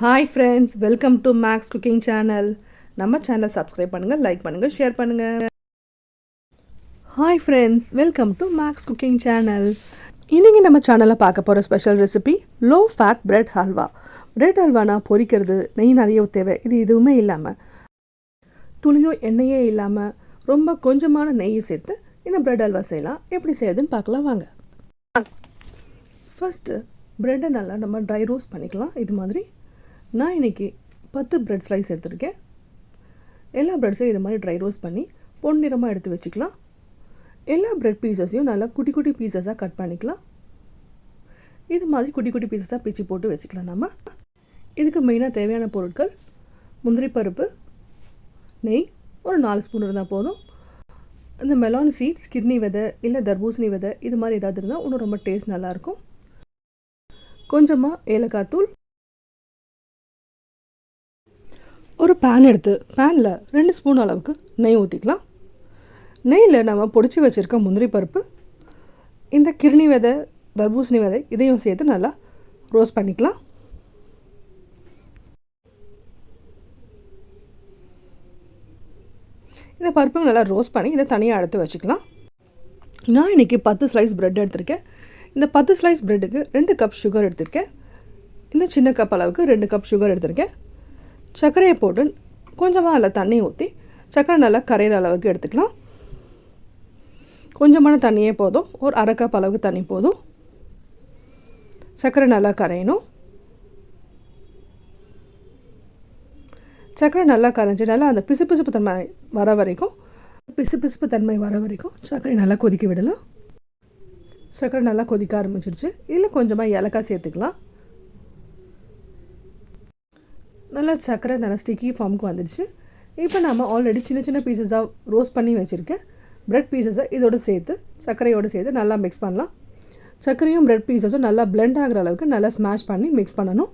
Hi friends welcome to Max cooking channel நம்ம சேனலை subscribe பண்ணுங்கள் லைக் பண்ணுங்கள் ஷேர் பண்ணுங்கள் hi friends welcome to Max cooking channel இன்றைக்கி நம்ம சேனலில் பார்க்க போகிற special recipe low fat bread halwa bread ஹல்வானா பொரிக்கிறது நெய் நிறைய தேவை இது எதுவுமே இல்லாமல் துளியோ எண்ணெயே இல்லாமல் ரொம்ப கொஞ்சமான நெய்யை சேர்த்து இந்த பிரெட் ஹல்வா செய்யலாம். எப்படி செய்யுதுன்னு பார்க்கலாம் வாங்க. ஃபஸ்ட்டு ப்ரெட்டை நல்லா நம்ம ட்ரை ரோஸ்ட் பண்ணிக்கலாம். இது மாதிரி நான் இன்றைக்கி பத்து ப்ரெட் ஸ்லைஸ் எடுத்திருக்கேன். எல்லா ப்ரெட்ஸையும் இது மாதிரி ட்ரை ரோஸ்ட் பண்ணி பொன்னிறமாக எடுத்து வச்சுக்கலாம். எல்லா ப்ரெட் பீசஸையும் நல்லா குட்டி குட்டி பீசஸாக கட் பண்ணிக்கலாம். இது மாதிரி குட்டி குட்டி பீசஸாக பிச்சு போட்டு வச்சுக்கலாம் நம்ம இதுக்கு மெயினாக தேவையான பொருட்கள் முந்திரி பருப்பு நெய் ஒரு நாலு ஸ்பூன் இருந்தால் போதும். இந்த மெலான் சீட்ஸ் கிட்னி விதை இல்லை தர்பூசணி விதை இது மாதிரி ஏதாவது இருந்தால் இன்னும் ரொம்ப டேஸ்ட் நல்லாயிருக்கும் கொஞ்சமாக ஏலக்காய் தூள் ஒரு பேன் எடுத்து பேனில் ரெண்டு ஸ்பூன் அளவுக்கு நெய் ஊற்றிக்கலாம் நெய்யில் நம்ம பொடிச்சு வச்சுருக்க முந்திரி பருப்பு இந்த கிருணி விதை தர்பூசணி விதை இதையும் சேர்த்து நல்லா ரோஸ்ட் பண்ணிக்கலாம். இந்த பருப்புங்க நல்லா ரோஸ்ட் பண்ணி இதை தனியாக எடுத்து வச்சுக்கலாம். நான் இன்றைக்கி பத்து ஸ்லைஸ் ப்ரெட் எடுத்திருக்கேன். இந்த பத்து ஸ்லைஸ் ப்ரெட்டுக்கு ரெண்டு கப் சுகர் எடுத்திருக்கேன். இந்த சின்ன கப் அளவுக்கு ரெண்டு கப் சுகர் எடுத்திருக்கேன். சர்க்கரையை போட்டு கொஞ்சமாக அதில் தண்ணி ஊற்றி சர்க்கரை நல்லா கரையிற அளவுக்கு எடுத்துக்கலாம். கொஞ்சமான தண்ணியே போதும். ஒரு அரை கப் அளவுக்கு தண்ணி போதும். சர்க்கரை நல்லா கரையணும். சர்க்கரை நல்லா கரைஞ்சி நல்லா அந்த பிசுபிசுப்பு தன்மை வர வரைக்கும் பிசுபிசுப்பு தன்மை வர வரைக்கும் சர்க்கரை நல்லா கொதிக்க விடலாம். சர்க்கரை நல்லா கொதிக்க ஆரம்பிச்சிருச்சு. இதில் கொஞ்சமாக ஏலக்காய் சேர்த்துக்கலாம். நல்லா சக்கரை நல்லா ஸ்டிக்கி ஃபார்முக்கு வந்துடுச்சு. இப்போ நம்ம ஆல்ரெடி சின்ன சின்ன பீசஸாக ரோஸ்ட் பண்ணி வச்சுருக்கேன். ப்ரெட் பீசஸை இதோடு சேர்த்து சர்க்கரையோடு சேர்த்து நல்லா மிக்ஸ் பண்ணலாம். சர்க்கரையும் ப்ரெட் பீசஸும் நல்லா பிளெண்ட் ஆகிற அளவுக்கு நல்லா ஸ்மாஷ் பண்ணி மிக்ஸ் பண்ணணும்.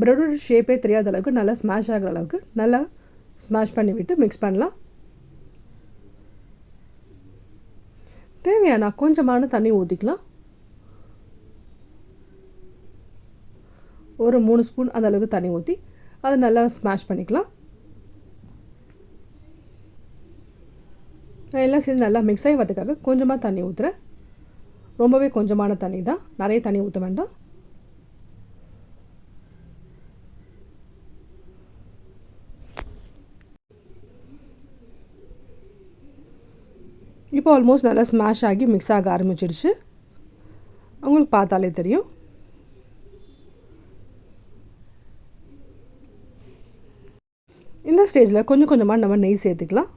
ப்ரெட்டோட ஷேப்பே தெரியாத அளவுக்கு நல்லா ஸ்மாஷ் ஆகிற அளவுக்கு நல்லா ஸ்மாஷ் பண்ணி விட்டு மிக்ஸ் பண்ணலாம். தேவையானா கொஞ்சமான தண்ணி ஊற்றிக்கலாம் ஒரு மூணு ஸ்பூன் அந்த அளவுக்கு தண்ணி ஊற்றி அதை நல்லா ஸ்மாஷ் பண்ணிக்கலாம். நான் எல்லாம் சேர்ந்து நல்லா மிக்ஸ் ஆகி வரதுக்காக கொஞ்சமாக தண்ணி ஊற்றுறேன் ரொம்பவே கொஞ்சமான தண்ணி தான். நிறைய தண்ணி ஊற்ற வேண்டாம். இப்போ ஆல்மோஸ்ட் நல்லா ஸ்மாஷ் ஆகி மிக்ஸ் ஆக ஆரம்பிச்சிருச்சு. உங்களுக்கு பார்த்தாலே தெரியும். இந்த ஸ்டேஜில் கொஞ்சம் கொஞ்சமாக நம்ம நெய் சேர்த்துக்கலாம்.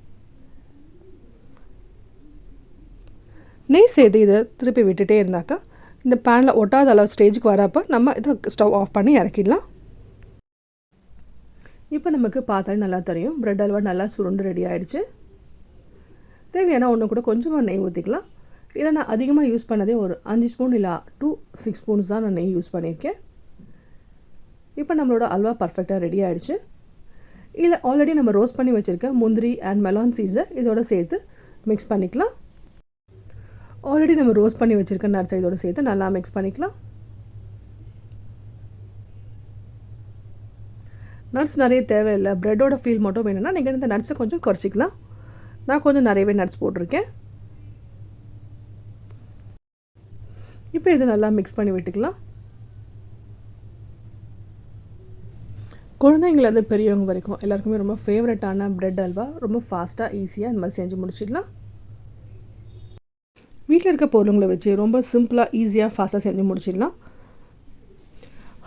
நெய் சேர்த்து இதை திருப்பி விட்டுட்டே இருந்தாக்கா இந்த பேனில் ஒட்டாத அளவு ஸ்டேஜுக்கு வரப்போ நம்ம இதை ஸ்டவ் ஆஃப் பண்ணி இறக்கிடலாம். இப்போ நமக்கு பார்த்தாலே நல்லா தெரியும். ப்ரெட் அல்வா நல்லா சுருண்டு ரெடி ஆகிடுச்சு தேவையான ஒன்று கூட கொஞ்சமாக நெய் ஊற்றிக்கலாம். இதில் நான் அதிகமாக யூஸ் பண்ணதே ஒரு அஞ்சு ஸ்பூன் இல்லை டூ சிக்ஸ் ஸ்பூன்ஸ் தான் நான் நெய் யூஸ் பண்ணியிருக்கேன். இப்போ நம்மளோட அல்வா பர்ஃபெக்டாக ரெடி ஆகிடுச்சு இதில் ஆல்ரெடி நம்ம ரோஸ்ட் பண்ணி வச்சுருக்க முந்திரி அண்ட் மெலான் சீட்ஸை இதோட சேர்த்து மிக்ஸ் பண்ணிக்கலாம். ஆல்ரெடி நம்ம ரோஸ்ட் பண்ணி வச்சுருக்க நட்ஸை இதோட சேர்த்து நல்லா மிக்ஸ் பண்ணிக்கலாம். நட்ஸ் நிறைய தேவையில்லை. ப்ரெட்டோட ஃபீல் மட்டும் வேணும்னா நீங்கள் இந்த நட்ஸை கொஞ்சம் குறைச்சிக்கலாம். நான் கொஞ்சம் நிறையவே நட்ஸ் போட்டிருக்கேன். இப்போ இதை நல்லா மிக்ஸ் பண்ணி விட்டுக்கலாம். குழந்தைங்கள்லேருந்து பெரியவங்க வரைக்கும் எல்லாருக்குமே ரொம்ப ஃபேவரட்டான ப்ரெட் அல்வா ரொம்ப ஃபாஸ்ட்டாக ஈஸியாக இந்த மாதிரி செஞ்சு முடிச்சிடலாம். வீட்டில் இருக்க பொருளுங்களை வச்சு ரொம்ப சிம்பிளாக ஈஸியாக ஃபாஸ்ட்டாக செஞ்சு முடிச்சிடலாம்.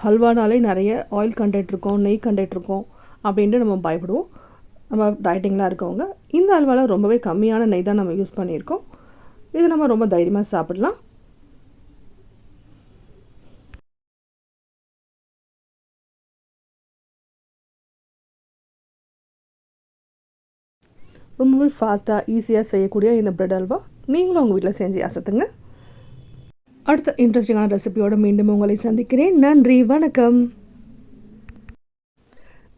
ஹல்வானாலே நிறைய ஆயில் கண்டெக்ட் இருக்கும் நெய் கண்டெக்ட் இருக்கும் அப்படின்ட்டு நம்ம பயப்படுவோம். நம்ம டயட்டிங்லாம் இருக்கவங்க இந்த அல்வாவில் ரொம்பவே கம்மியான நெய் தான் நம்ம யூஸ் பண்ணியிருக்கோம். இது நம்ம ரொம்ப தைரியமாக சாப்பிடலாம். ரொம்பவே ஃபாஸ்ட்டாக ஈஸியாக செய்யக்கூடிய இந்த ப்ரெட் அல்வா நீங்களும் உங்கள் வீட்டில் செஞ்சு அசத்துங்க. அடுத்த இன்ட்ரெஸ்டிங்கான ரெசிபியோடு மீண்டும் உங்களை சந்திக்கிறேன். நன்றி வணக்கம்.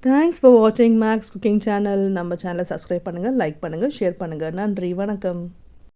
தேங்க்ஸ் ஃபார் வாட்சிங் மேக்ஸ் குக்கிங் சேனல் நம்ம சேனலை சப்ஸ்கிரைப் பண்ணுங்கள் லைக் பண்ணுங்கள் ஷேர் பண்ணுங்கள் நன்றி வணக்கம்.